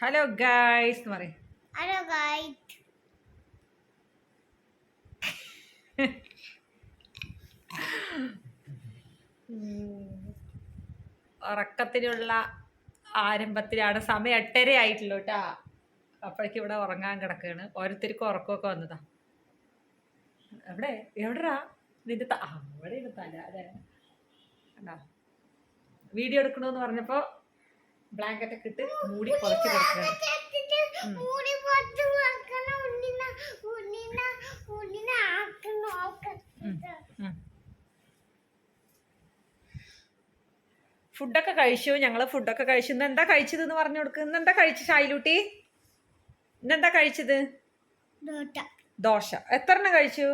Hello guys എന്ന് പറയും. Hello guys ഉറക്കത്തിനുള്ള ആരംഭത്തിലാണ് സമയം എട്ടര ആയിട്ടുള്ളൂ കേട്ടാ അപ്പോഴേക്കും ഇവിടെ ഉറങ്ങാൻ കിടക്കുകയാണ് ഓരോരുത്തർക്കും ഉറക്കമൊക്കെ വന്നതാ. എവിടെ? എവിടെടാ? നിന്റെ അവിടെ തല കണ്ടാ? വീഡിയോ എടുക്കണമെന്ന് പറഞ്ഞപ്പോ ബ്ലാങ്കറ്റ് ഒക്കെ ഇട്ട് മൂടി പുറത്ത് കിടക്കണം. ഫുഡൊക്കെ കഴിച്ചു. ഞങ്ങൾ ഫുഡൊക്കെ കഴിച്ചു. ഇന്ന് എന്താ കഴിച്ചത് എന്ന് പറഞ്ഞു കൊടുക്ക്. ഇന്ന് എന്താ കഴിച്ചു ഷായിലൂട്ടി ഇന്നെന്താ കഴിച്ചത്? ദോട്ട ദോശ. എത്ര എണ്ണം കഴിച്ചു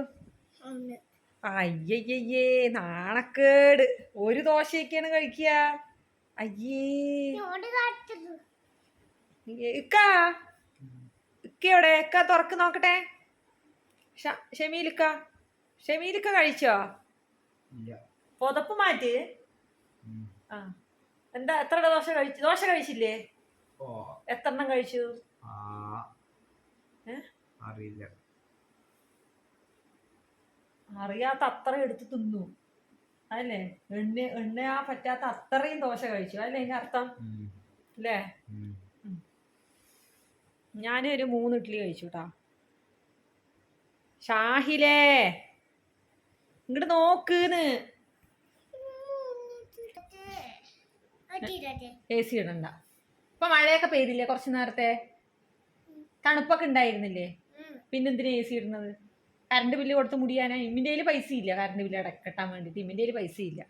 അയ്യയ്യേ നാണക്കേട്. ഒരു ദോശയൊക്കെയാണ് കഴിക്കുക. അയ്യേ. നോട് കാട്ടത് ഇക്ക. തുറക്ക് നോക്കട്ടെ. ഷമീലിക്ക ഷമീലിക്ക കഴിച്ചോ? ഇല്ല. പുതപ്പ് മാറ്റി. ആ. എന്താ എത്ര ദോശ കഴിച്ചു ദോശ കഴിച്ചില്ലേ? ഓ. എത്ര എണ്ണം കഴിച്ചു? ആ. ഏ? അറിയില്ല. അറിയാത്ത അത്ര എടുത്ത് തിന്നു. അതല്ലേ എണ്ണ എണ്ണയാ പറ്റാത്ത അത്രയും ദോശ കഴിച്ചു. അല്ലേ അതിന്റെ അർത്ഥം. അല്ലേ? ഞാൻ ഞാനൊരു മൂന്ന് ഇഡ്ഡലി കഴിച്ചു കേട്ടാ ഷാഹിലേ ഇങ്ങോട്ട് നോക്ക്ന്ന്. എ സി ഇടണ്ട. ഇപ്പൊ മഴയൊക്കെ പെയ്തില്ലേ കുറച്ച് നേരത്തെ? തണുപ്പൊക്കെ ഉണ്ടായിരുന്നില്ലേ? പിന്നെന്തിനാ എ സി ഇടുന്നത്? കറണ്ട് ബില്ല് കൊടുത്ത് മുടിയാനാ? ഇമ്മിന്റെ കയ്യിൽ പൈസ ഇല്ല കറണ്ട് ബില്ല് അട കെട്ടാൻ വേണ്ടിയിട്ട്. ഇമ്മിന്റെ കയ്യിൽ പൈസ ഇല്ല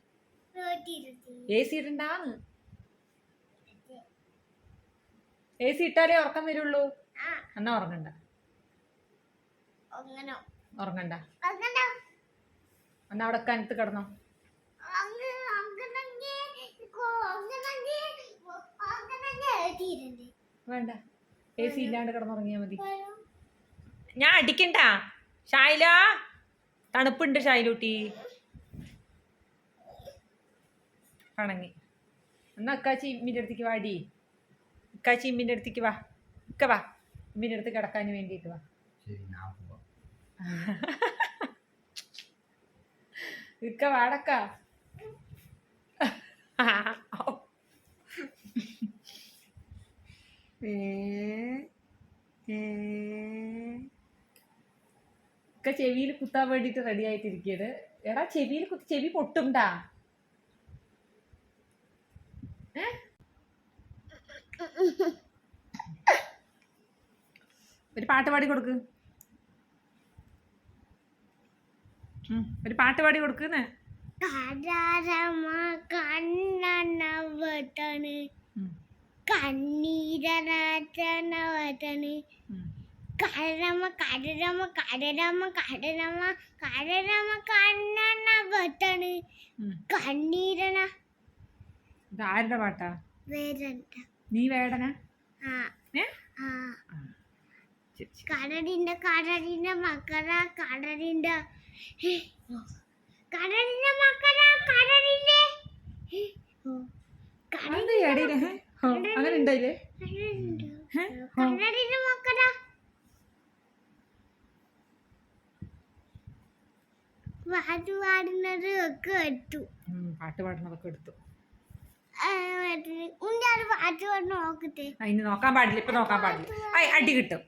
എ സി ഇടണ്ടാന്ന്? എ സി ഇട്ടാലേ ഉറക്കം വരുള്ളൂ? എന്നാ ഉറങ്ങണ്ട? ഉറങ്ങണ്ട. എന്നാ അവിടെ കനത്ത് കിടന്നോ? വേണ്ട. എ സി ഇല്ലാണ്ട് കിടന്നുറങ്ങിയാ മതി. ഞാൻ അടിക്കണ്ട? ഷായില തണുപ്പുണ്ട് ഷായിലൂട്ടി കണങ്ങി എന്നാ അക്കാച്ചി ഇമ്മിന്റെ അടുത്തേക്ക് വാടി ഇക്കാച്ചി ഇമ്മിന്റെ അടുത്തേക്ക് വാ. ഇക്ക വാ. ഇമ്മിന്റെ അടുത്ത് കിടക്കാൻ വേണ്ടിയിട്ട് വാ. ശരി ഞാൻ പോവാം. ഇക്ക വാടക്ക. ഏ ഏ. ഒക്കെ ചെവിയിൽ കുത്താൻ വേണ്ടിട്ട് റെഡി ആയിട്ടിരിക്കുകയാണ് എടാ ചെവിയിൽ കുത്തി ചെവി പൊട്ടുണ്ടാ ഏ? ഒരു പാട്ട് പാടി കൊടുക്ക്. ഒരു പാട്ട് പാടി കൊടുക്കുന്നേ. കരാരമ കാരണമ കാരണമ കാരണമ കാരണമ കണ്ണണ വെട്ടണ. കണ്ണീരണ ഇത് ആരുടെ പാട്ടാ? വേദന നീ വേടന. കടലിന്റെ കടലിന്റെ മക്കറ കടലിന്റെ. കടലിന്റെ മക്കറ കടലിന്റെ അങ്ങനെ ഉണ്ടായില്ലേ കടലിന്റെ പാട്ട് പാടുന്നതൊക്കെ എടുത്തു പാട്ട് പാടുന്നതൊക്കെ എടുത്തു. പാട്ട് പാടുന്ന നോക്കട്ടെ നോക്കാൻ പാടില്ല ഇപ്പൊ നോക്കാൻ പാടില്ല. അടി കിട്ടും.